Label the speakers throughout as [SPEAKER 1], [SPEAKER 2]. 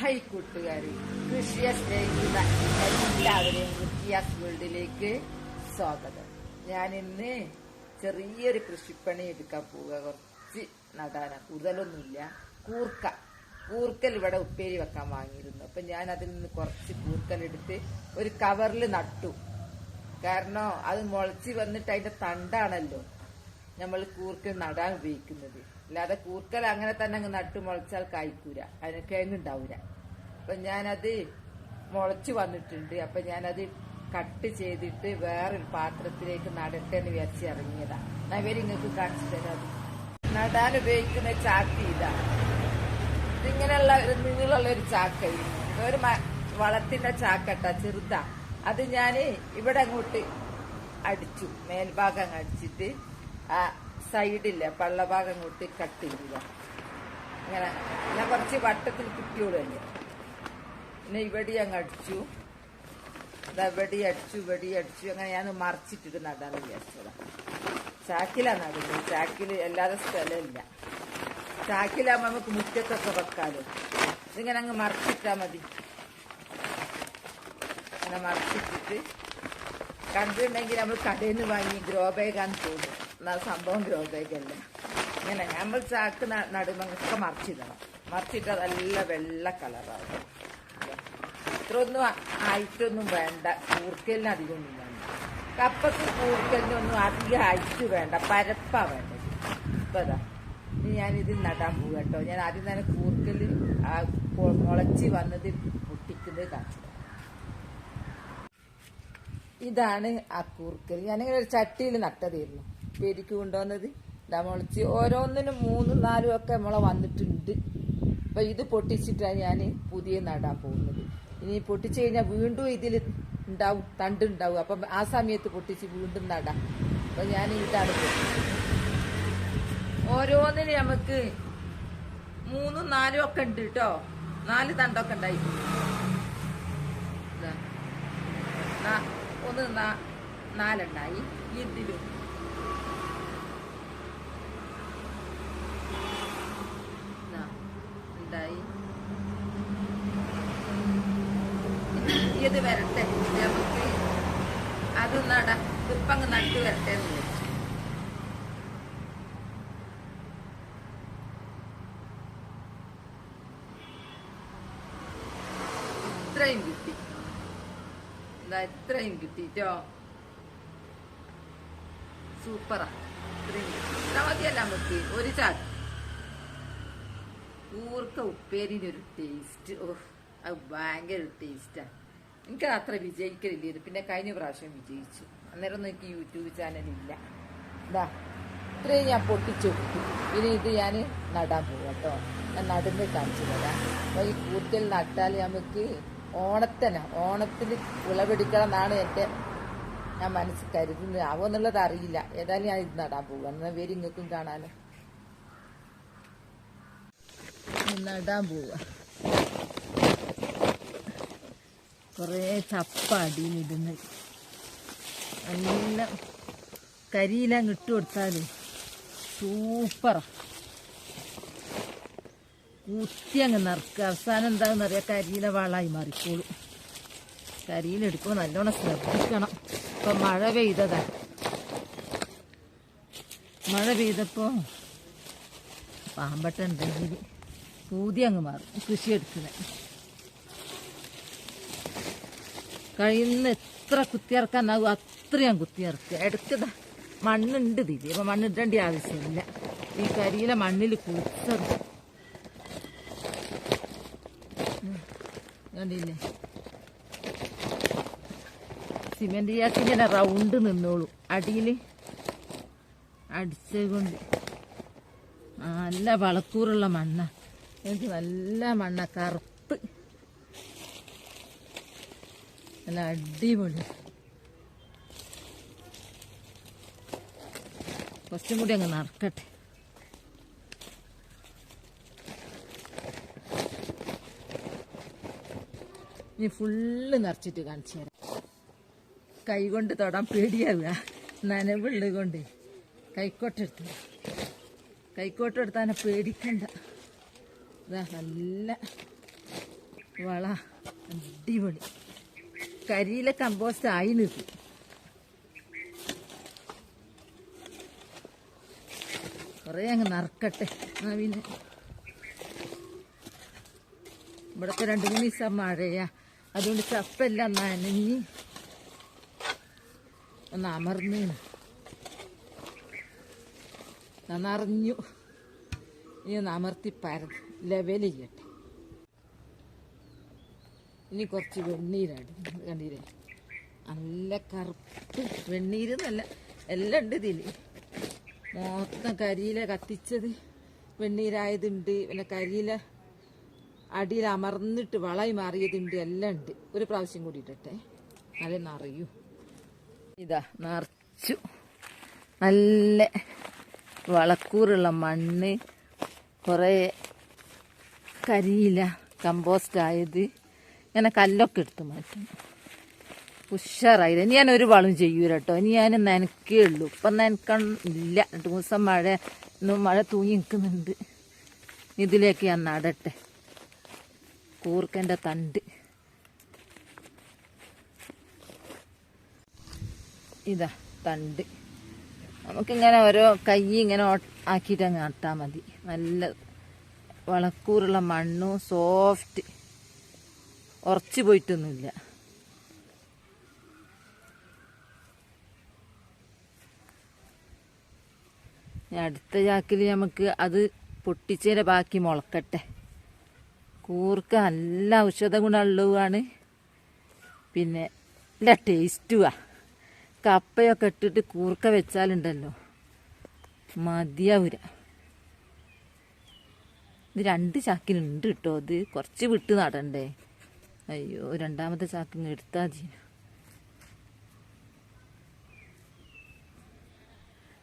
[SPEAKER 1] High കൂട്ടുകാരി കൃഷിയെ സ്നേഹിക്കുന്ന എല്ലാവരെയും കൃഷിയാസ് വേൾഡിലേക്ക് സ്വാഗതം. ഞാൻ ഇന്ന് ചെറിയൊരു കൃഷിപ്പണി എടുക്കാൻ പോവുക. കുറച്ച് നടാന. കൂടുതലൊന്നുമില്ല. കൂർക്ക. കൂർക്കൽ ഇവിടെ ഉപ്പേരി വെക്കാൻ വാങ്ങിയിരുന്നു. അപ്പൊ ഞാൻ അതിൽ നിന്ന് കുറച്ച് കൂർക്കൽ എടുത്ത് ഒരു കവറിൽ നട്ടു. കാരണം അത് മുളച്ച് വന്നിട്ട് അതിന്റെ തണ്ടാണല്ലോ നമ്മൾ കൂർക്കൽ നടാൻ ഉപയോഗിക്കുന്നത്. അല്ലാതെ കൂർക്കൽ അങ്ങനെ തന്നെ അങ്ങ് നട്ടു മുളച്ചാൽ കായ്ക്കൂര. അതിന് കിഴങ്ങുണ്ടാവൂല. അപ്പൊ ഞാനത് മുളച്ചു വന്നിട്ടുണ്ട്. അപ്പൊ ഞാനത് കട്ട് ചെയ്തിട്ട് വേറൊരു പാത്രത്തിലേക്ക് നടട്ടെ എന്ന് വിചാരിച്ച് ഇറങ്ങിയതാ. ഞാൻ ഇവർ ഇങ്ങക്ക് കാണിച്ചു തരാം നടാൻ ഉപയോഗിക്കുന്ന ചാക്ക് ഇതാ. ഇതിങ്ങനെയുള്ള നീളമുള്ള ഒരു ചാക്ക്. ഒരു വളത്തിന്റെ ചാക്കട്ട ചെറുതാ. അത് ഞാൻ ഇവിടെ അങ്ങോട്ട് അടിച്ചു. മേൽഭാഗം അടിച്ചിട്ട് സൈഡില്ല പള്ളഭാഗം അങ്ങോട്ട് കട്ട് ചെയ്യുക ഇങ്ങനെ ഞാൻ കുറച്ച് വട്ടത്തിൽ കുട്ടിയോളല്ലേ പിന്നെ ഇവിടെ അങ്ങ് അടിച്ചു. ഇവിടെ അടിച്ചു ഇവിടെ അടിച്ചു. അങ്ങനെ ഞാൻ മറിച്ചിട്ടിട്ട് നടാന്ന് വിചാരിച്ചതാ. ചാക്കിലാണ് നടുന്നത്. ചാക്കിൽ അല്ലാതെ സ്ഥലമില്ല. ചാക്കിലാകുമ്പോ നമുക്ക് മുറ്റത്തൊക്കെ വെക്കാലോ. ഇതിങ്ങനെ അങ്ങ് മറിച്ചിട്ടാ മതി. അങ്ങനെ മറിച്ചിട്ടിട്ട് കണ്ടിട്ടുണ്ടെങ്കിൽ നമ്മൾ കടയിൽ നിന്ന് വാങ്ങി ഗ്രോ ബാഗാന്ന് തോന്നും എന്നാ സംഭവം ഗ്രോത്തേക്കല്ല ഇങ്ങനെ നമ്മൾ ചാക്ക് നടുമൊക്കെ മറിച്ചിടണം. മറിച്ചിട്ട് നല്ല വെള്ള കളറാണ് ഇത്രയൊന്നും ആയിട്ടൊന്നും വേണ്ട. കൂർക്കലിന് അധികമൊന്നും വേണ്ട. കപ്പക്ക് കൂർക്കലിനൊന്നും അധികം ആയിട്ട് വേണ്ട. പരപ്പാ വേണ്ടത്. ഇപ്പതാ ഇനി ഞാനിത് നടാൻ പോകും കേട്ടോ ഞാൻ ആദ്യം തന്നെ കൂർക്കൽ മുളച്ച് വന്നത് പൊട്ടിക്കുന്നത് കാണിച്ചു ഇതാണ് ആ കൂർക്കൽ ഞാനിങ്ങനെ ഒരു ചട്ടിയിൽ നട്ടതായിരുന്നു പേരിക്ക് കൊണ്ടുവന്നത്. ഇതാ മുളച്ച് ഓരോന്നിനും മൂന്നും നാലും ഒക്കെ മുള വന്നിട്ടുണ്ട്. അപ്പൊ ഇത് പൊട്ടിച്ചിട്ടാണ് ഞാൻ പുതിയ നടാൻ പോകുന്നത്. ഇനി പൊട്ടിച്ചു കഴിഞ്ഞാൽ വീണ്ടും ഇതിൽ ഉണ്ടാവും തണ്ടുണ്ടാവും അപ്പം ആ സമയത്ത് പൊട്ടിച്ച് വീണ്ടും നടാം. അപ്പൊ ഞാൻ ഇതാണ് ഓരോന്നിന് നമുക്ക് മൂന്നും നാലും ഒക്കെ ഉണ്ട് കേട്ടോ നാല് തണ്ടൊക്കെ ഉണ്ടായി. ഒന്ന് നാലുണ്ടായി ഇതിലും ഇതാ, ഉണ്ടായി വരട്ടെ. നമുക്ക് അത് നട ഇപ്പങ്ങ് നട്ടു വരട്ടെ എന്ന് ഇത്രയും കിട്ടി. എന്താ ഇത്രയും കിട്ടിട്ടോ സൂപ്പറാ. ഇത്രയും കിട്ടി. മതിയല്ല നമുക്ക്. ഒരു ചാക്ക്. ഊർക്ക ഉപ്പേരിനൊരു ടേസ്റ്റ് ഓ അത് ഭയങ്കര ടേസ്റ്റാ എനിക്കത് അത്ര വിജയിക്കലില്ല പിന്നെ കഴിഞ്ഞ പ്രാവശ്യം വിജയിച്ചു. അന്നേരം ഒന്നും എനിക്ക് യൂട്യൂബ് ചാനലില്ല എന്താ ഇത്രയും ഞാൻ പൊട്ടിച്ചു. ഇനി ഇത് ഞാൻ നടാൻ പോകും കേട്ടോ ഞാൻ നടന്ന് കാണിച്ചു തരാം. അപ്പൊ ഈ കൂടുതൽ നട്ടാൽ നമുക്ക് ഓണത്തിന്. ഓണത്തിൽ വിളവെടുക്കണം എന്നാണ് എന്റെ ഞാൻ മനസ്സ് കരുതുന്നത്. ആവോന്നുള്ളത് അറിയില്ല. ഏതായാലും ഞാൻ ഇത് നടാൻ പോകുക എന്നാൽ പേര് ഇങ്ങക്കും കാണാലോ. നടാൻ പോവുക കുറേ ചപ്പ അടിയിലിടുന്നത് നല്ല കരിയിലങ്ങ് ഇട്ട് കൊടുത്താൽ സൂപ്പറാ. കുത്തി അങ്ങ് നിറക്കുക. അവസാനം എന്താണെന്ന് അറിയാം? കരിയില വളമായി മാറിക്കോളും. കരിയിലെടുക്കുമ്പോൾ നല്ലോണം ശ്രദ്ധിക്കണം. ഇപ്പം മഴ പെയ്തതാ. മഴ പെയ്തപ്പോൾ പാമ്പട്ട ഉണ്ടെങ്കിൽ പൂതി അങ്ങ് മാറും കൃഷി എടുക്കുന്നത് കഴിയുന്ന എത്ര കുത്തിയിറക്കാനാവും അത്രയും കുത്തിയിറക്കുക. ഇടയ്ക്കത മണ്ണുണ്ട് ഇതിൽ അപ്പൊ മണ്ണിടേണ്ട ആവശ്യമില്ല. ഈ കരിയിലെ മണ്ണിൽ കുത്തത് കണ്ടില്ലേ? സിമെന്റ് ചാക്ക് ഇങ്ങനെ റൗണ്ട് നിന്നോളൂ. അടിയിൽ അടിച്ചത് കൊണ്ട്. നല്ല വളക്കൂറുള്ള മണ്ണ. എനിക്ക് നല്ല മണ്ണ. കറുപ്പ് നല്ല അടിപൊളി. കുറച്ചും കൂടി അങ്ങ് നറക്കട്ടെ ഇനി ഫുള്ള് നിറച്ചിട്ട് കാണിച്ചു തരാം. കൈ കൊണ്ട് തൊടാൻ പേടിയാവുക. നനവുള്ളത് കൊണ്ട്. കൈക്കോട്ടെടുത്ത് കൈക്കോട്ടെടുത്താനെ പേടിക്കണ്ട. ഇതാ നല്ല വള. അടിപൊളി. കരിയിലെ കമ്പോസ്റ്റ് ആയി നിൽക്കും. കുറേ അങ്ങ് നറുക്കട്ടെ. എന്നാ പിന്നെ? ഇവിടത്തെ രണ്ട് മൂന്ന് ദിവസം മഴയാ. അതുകൊണ്ട് ചപ്പെല്ലാം നനഞ്ഞ് ഒന്ന് അമർന്ന് നന്നറിഞ്ഞു ഇനി ഒന്ന് അമർത്തി പരത് ലെവൽ ഇനി കുറച്ച് വെണ്ണീരാണ് കണ്ടീരേ നല്ല കറുപ്പ് വെണ്ണീര് എന്നല്ല എല്ലാം ഉണ്ട് ഇതിൽ മൊത്തം കരിയില കത്തിച്ചത് വെണ്ണീരായതുണ്ട്. പിന്നെ കരിയില അടിയിൽ അമർന്നിട്ട് വളയി മാറിയതുണ്ട്. എല്ലാം ഉണ്ട്. ഒരു പ്രാവശ്യം കൂടി ഇട്ടട്ടെ നല്ല നിറയൂ. ഇതാ നിറച്ചു. നല്ല വളക്കൂറുള്ള മണ്ണ്. കുറേ കരിയില കമ്പോസ്റ്റ് ആയത് ഇങ്ങനെ കല്ലൊക്കെ എടുത്ത് മാറ്റും. ഉഷാറായില്ല. ഇനി ഞാൻ ഒരു വളം ചെയ്യൂല കേട്ടോ ഇനി ഞാൻ നനക്കേ ഉള്ളൂ. ഇപ്പം നനക്കാൻ ഇല്ല. രണ്ട് ദിവസം മഴ മഴ തൂങ്ങി നിൽക്കുന്നുണ്ട്. ഇതിലേക്ക് ഞാൻ നടട്ടെ. കൂർക്കന്റെ തണ്ട്. ഇതാ തണ്ട്. നമുക്കിങ്ങനെ ഓരോ കൈ ഇങ്ങനെ ആക്കിയിട്ട് അങ്ങ് നട്ടാൽ മതി. നല്ല വളക്കൂറുള്ള മണ്ണും സോഫ്റ്റ് ഉറച്ചു പോയിട്ടൊന്നുമില്ല. അടുത്ത ചാക്കിൽ നമുക്ക് അത് പൊട്ടിച്ചതിന്റെ ബാക്കി മുളക്കട്ടെ. കൂർക്ക നല്ല ഔഷധ ഗുണമുള്ളതുമാണ് പിന്നെ നല്ല ടേസ്റ്റുവാ. കപ്പയൊക്കെ ഇട്ടിട്ട് കൂർക്ക വെച്ചാലുണ്ടല്ലോ. മതിയാവൂര ഇത് രണ്ട് ചാക്കിനുണ്ട് കേട്ടോ. അത് കുറച്ച് വിട്ട് നടണ്ടേ. അയ്യോ രണ്ടാമത്തെ ചാക്കിങ് എടുത്താ മതി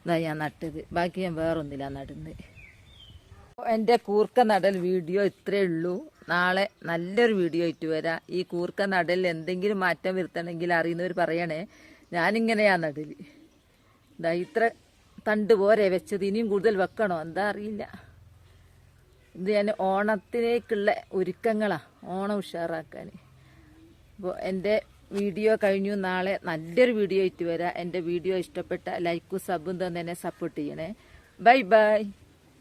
[SPEAKER 1] ഇതാ ഞാൻ നട്ടത്. ബാക്കി ഞാൻ വേറൊന്നില്ല നടുന്നത് എന്റെ കൂർക്ക നടൽ വീഡിയോ ഇത്രേ ഉള്ളൂ. നാളെ നല്ലൊരു വീഡിയോ ആയിട്ട് വരാം. ഈ കൂർക്ക നടലിൽ എന്തെങ്കിലും മാറ്റം വരുത്തണമെങ്കിൽ അറിയുന്നവർ പറയണേ. ഞാനിങ്ങനെയാ നടൽ. ഇതാ ഇത്ര തണ്ട് പോരെ വെച്ചത്. ഇനിയും കൂടുതൽ വെക്കണോ? എന്താ അറിയില്ല. ഇത് ഞാൻ ഓണത്തിലേക്കുള്ള ഒരുക്കങ്ങളാണ് ഓണം ഉഷാറാക്കാൻ. അപ്പോൾ എന്റെ വീഡിയോ കഴിഞ്ഞു. നാളെ നല്ലൊരു വീഡിയോ ആയിട്ട് വരാം. എന്റെ വീഡിയോ ഇഷ്ടപ്പെട്ട ലൈക്കും സബും തന്നെ സപ്പോർട്ട് ചെയ്യണേ. Bye bye.